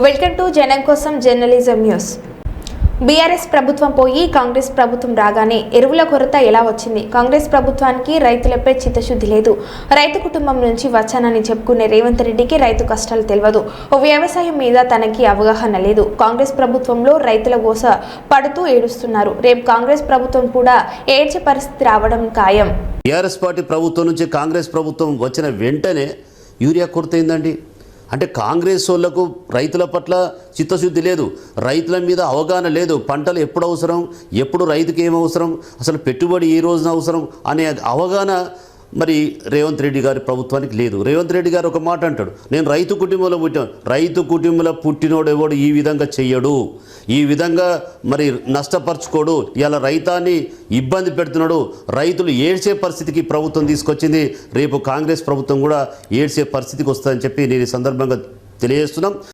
Welcome to జనం కోసం journalism news. BRS ప్రభుత్వం పోయి కాంగ్రెస్ ప్రభుత్వం రాగానే ఎరువుల కొరత ఎలా వచ్చింది? కాంగ్రెస్ ప్రభుత్వానికి రైతులపై చిత్తశుద్ధి లేదు. రైతు కుటుంబం నుంచి వచ్చానని చెప్పుకునే రేవంత్ రెడ్డికి రైతు కష్టాలు తెలియదు. ఓ వ్యవసాయం మీద తనకి అవగాహన లేదు. కాంగ్రెస్ ప్రభుత్వంలో రైతుల గోస పడుతూ ఏడుస్తున్నారు. రేపు కాంగ్రెస్ ప్రభుత్వం కూడా ఏడ్చే పరిస్థితి రావడం ఖాయం. బీఆర్ఎస్ పార్టీ ప్రభుత్వం నుంచి కాంగ్రెస్ ప్రభుత్వం వచ్చిన వెంటనే యూరియా కొరత ఏందండి? అంటే కాంగ్రెస్ వాళ్ళకు రైతుల పట్ల చిత్తశుద్ధి లేదు. రైతుల మీద అవగాహన లేదు. పంటలు ఎప్పుడు అవసరం? ఎప్పుడు రైతుకి ఏం అవసరం? అసలు పెట్టుబడి ఏ రోజున అవసరం? అనే అవగాహన మరి రేవంత్ రెడ్డి గారి ప్రభుత్వానికి లేదు. రేవంత్ రెడ్డి గారు ఒక మాట అంటాడు. నేను రైతు కుటుంబంలో పుట్టాను. రైతు కుటుంబంలో పుట్టినోడు ఎవడు ఈ విధంగా చెయ్యడు. ఈ విధంగా మరి నష్టపరచుకోడు. ఇలా రైతాన్ని ఇబ్బంది పెడుతున్నాడు. రైతులు ఏడ్చే పరిస్థితికి ప్రభుత్వం తీసుకొచ్చింది. రేపు కాంగ్రెస్ ప్రభుత్వం కూడా ఏడ్చే పరిస్థితికి వస్తుందని చెప్పి నేను ఈ సందర్భంగా తెలియజేస్తున్నాం.